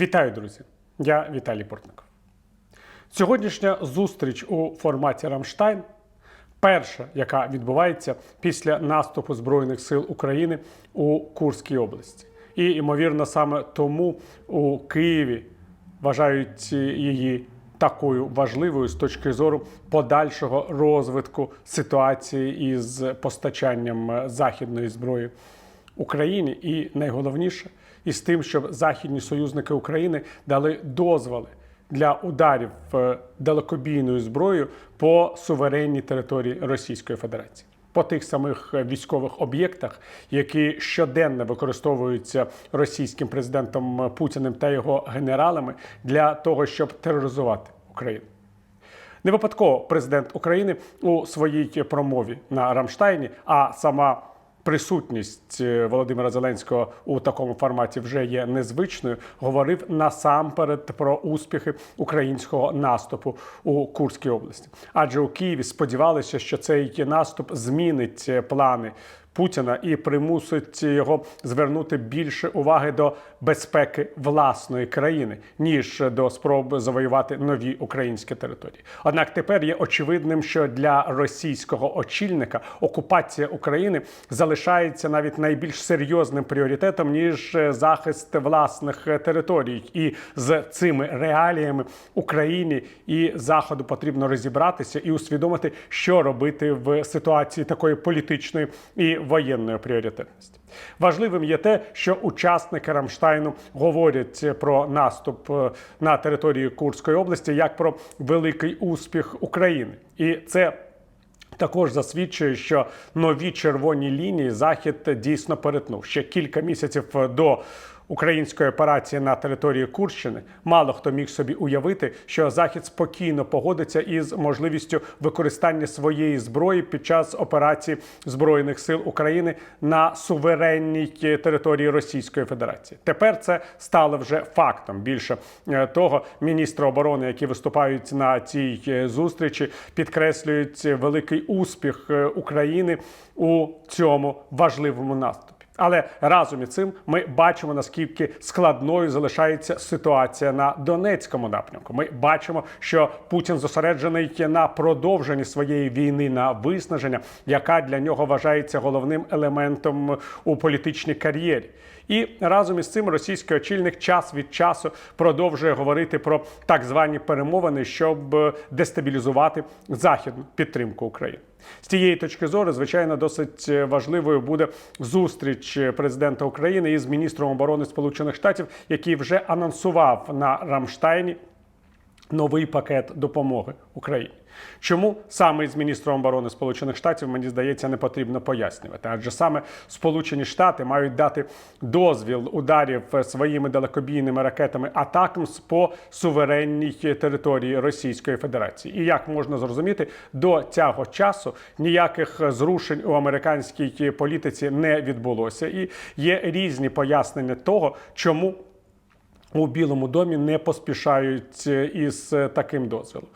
Вітаю, друзі! Я Віталій Портников. Сьогоднішня зустріч у форматі Рамштайн перша, яка відбувається після наступу Збройних сил України у Курській області. І, ймовірно, саме тому у Києві вважають її такою важливою з точки зору подальшого розвитку ситуації із постачанням західної зброї Україні, і найголовніше із тим, щоб західні союзники України дали дозволи для ударів е, далекобійною зброєю по суверенній території Російської Федерації. По тих самих е, військових об'єктах, які щоденно використовуються російським президентом Путіним та його генералами для того, щоб тероризувати Україну. Не випадково президент України у своїй промові на Рамштайні, а сама присутність е, Володимира Зеленського у такому форматі вже є незвичною. Говорив насамперед про успіхи українського наступу у Курській області. Адже у Києві сподівалися, що цей наступ змінить е, плани. Путіна і примусить його звернути більше уваги до безпеки власної країни, ніж до спроб завоювати нові українські території. Однак тепер є очевидним, що для російського очільника окупація України залишається навіть найбільш серйозним пріоритетом ніж захист власних територій. І з цими реаліями Україні і Заходу потрібно розібратися і усвідомити, що робити в ситуації такої політичної і воєнної пріоритетності. Важливим є те, що учасники Рамштайну говорять про наступ е, на території Курської області як про великий успіх України, і це. Також засвідчує, що нові червоні лінії захід дійсно перетнув ще кілька місяців до української операції на території Курщини. Мало хто міг собі уявити, що захід спокійно погодиться із можливістю використання своєї зброї під час операції збройних сил України на суверенній території Російської Федерації. Тепер це стало вже фактом. Більше е, того, міністри оборони, які виступають на цій е, зустрічі, підкреслюють великий успіх е, України у цьому важливому наступі. Але разом із цим ми бачимо наскільки складною залишається ситуація на Донецькому напрямку. Ми бачимо, що Путін зосереджений на продовженні своєї війни на виснаження, яка для нього вважається головним елементом у політичній кар'єрі. І разом із цим російський очільник час від часу продовжує говорити про так звані перемовини, щоб дестабілізувати західну підтримку України. З цієї точки зору, звичайно, досить важливою буде зустріч президента України із міністром оборони Сполучених Штатів, який вже анонсував на Рамштайні новий пакет допомоги Україні. Чому саме із міністром оборони Сполучених Штатів мені здається не потрібно пояснювати, адже саме Сполучені Штати мають дати дозвіл ударів своїми далекобійними ракетами Атакмс по суверенній території Російської Федерації. І як можна зрозуміти, до цього часу ніяких зрушень у американській політиці не відбулося, і є різні пояснення того, чому. У Білому домі не поспішають із таким дозволом.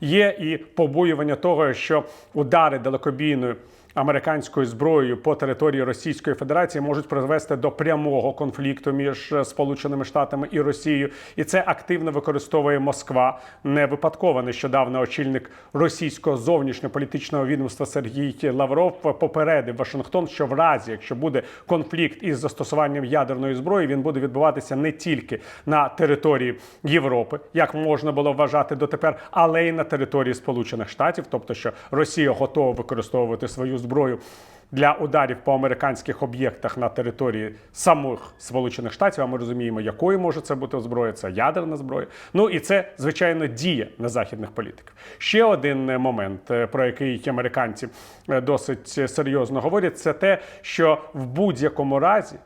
Є і побоювання того, що удари далекобійною американською зброєю по території Російської Федерації можуть призвести до прямого конфлікту між Сполученими Штатами і Росією, і це активно використовує Москва. Не випадково нещодавно очільник російського зовнішньополітичного відомства Сергій Лавров попередив Вашингтон, що в разі, якщо буде конфлікт із застосуванням ядерної зброї, він буде відбуватися не тільки на території Європи, як можна було вважати дотепер, але й на території Сполучених Штатів, тобто що Росія готова використовувати свою зброю для ударів по американських об'єктах на території самих Сполучених Штатів. А ми розуміємо, якою може це бути зброя, це ядерна зброя. Ну і це звичайно діє на західних політиків. Ще один момент, е, про який американці е, досить серйозно говорять, це те, що в будь-якому разі.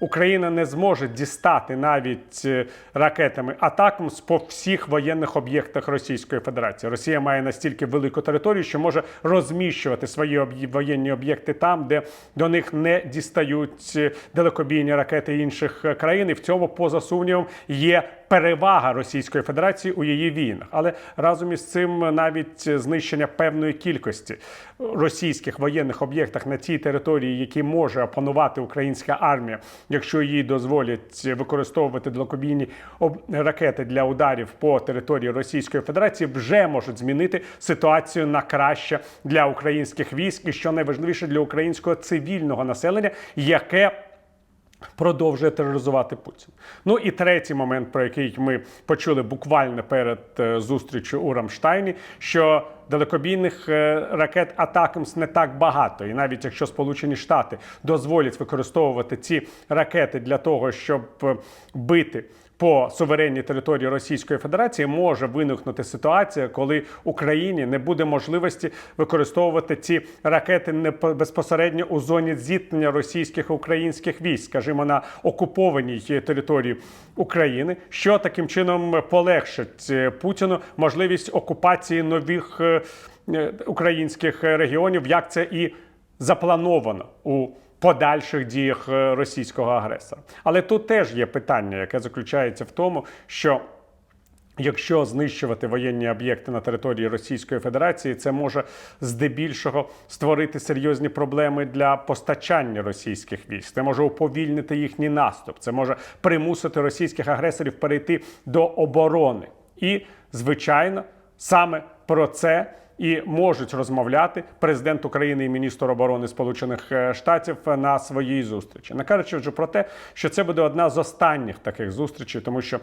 Україна не зможе дістати навіть ракетами ракетами з по всіх воєнних об'єктах Російської Федерації. Росія має настільки велику територію, що може розміщувати свої воєнні об'єкти там, де до них не дістають е, далекобійні ракети інших е, країн. І в цьому, поза сумнівом, є перевага Російської Федерації у її війнах. Але разом із цим навіть знищення певної кількості російських воєнних об'єктах на тій території, які може опанувати українська армія, якщо їй дозволять використовувати далекобійні об- ракети для ударів по території Російської Федерації, вже можуть змінити ситуацію на краще для українських військ, і що найважливіше для українського цивільного населення, яке продовжує тероризувати Путін. Ну і третій момент, про який ми почули буквально перед е, зустрічю у Рамштайні, що далекобійних е, ракет Атакамс не так багато, і навіть якщо Сполучені Штати дозволять використовувати ці ракети для того, щоб е, бити. По суверенній території Російської Федерації може виникнути ситуація, коли Україні не буде можливості використовувати ці ракети не по- безпосередньо у зоні зіткнення російських українських військ, скажімо, на окупованій території України, що таким чином полегшить е, Путіну можливість окупації нових е, е, українських регіонів, як це і заплановано у подальших діях е, російського агресора. Але тут теж є питання, яке заключається в тому, що Якщо знищувати воєнні об'єкти на території Російської Федерації, це може здебільшого створити серйозні проблеми для постачання російських військ. Це може уповільнити їхній наступ. Це може примусити російських агресорів перейти до оборони. І, звичайно, саме про це і можуть розмовляти президент України і міністр оборони Сполучених е, Штатів на своїй зустрічі, не кажучи вже про те, що це буде одна з останніх таких зустрічей, тому що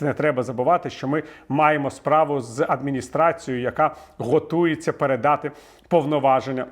не треба забувати, що ми маємо справу з адміністрацією, яка готується передати повноваження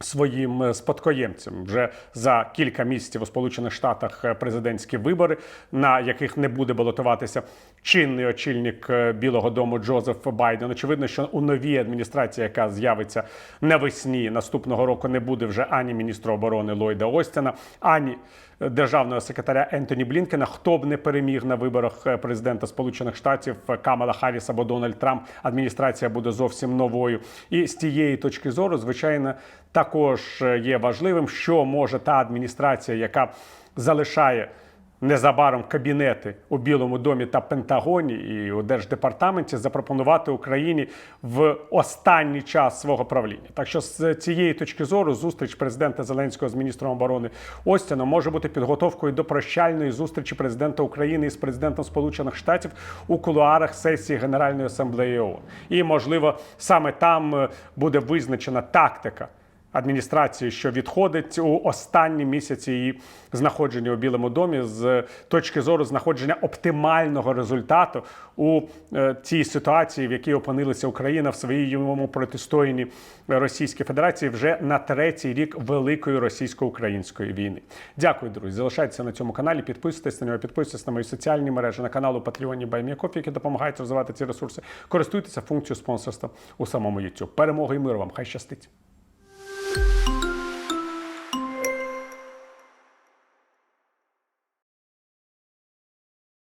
своїм е, спадкоємцям вже за кілька місяців у Сполучених Штатах е, президентські вибори, на яких не буде балотуватися чинний очільник е, Білого Дому Джозеф Байден. Очевидно, що у новій адміністрації, яка з'явиться навесні наступного року, не буде вже ані міністра оборони Ллойда Остіна, ані державного секретаря Ентоні Блінкена. Хто б не переміг на виборах е, президента Сполучених Штатів е, Камала Харріс або Дональд Трамп, адміністрація буде зовсім новою. І з тієї точки зору, звичайно, також е, є важливим, що може та адміністрація, яка залишає незабаром кабінети у Білому домі та Пентагоні і у Держдепартаменті запропонувати Україні в останній час свого правління. Так що з цієї точки зору зустріч президента Зеленського з міністром оборони Остіном може бути підготовкою до прощальної зустрічі президента України із президентом Сполучених Штатів у кулуарах сесії Генеральної асамблеї ООН. І можливо саме там е, буде визначена тактика адміністрації, що відходить у останні місяці її знаходження у Білому домі з точки зору знаходження оптимального результату у е, тій ситуації, в якій опинилася Україна в своєму протистоянні Російській Федерації вже на третій рік великої російсько-української війни. Дякую, друзі. Залишайтеся на цьому каналі, підписуйтесь на нього, підписуйтесь на мої соціальні мережі, на канал у Патреоні Байміякофі, які допомагають розвивати ці ресурси. Користуйтеся функцією спонсорства у самому YouTube. Перемоги і миру вам! Хай щастить!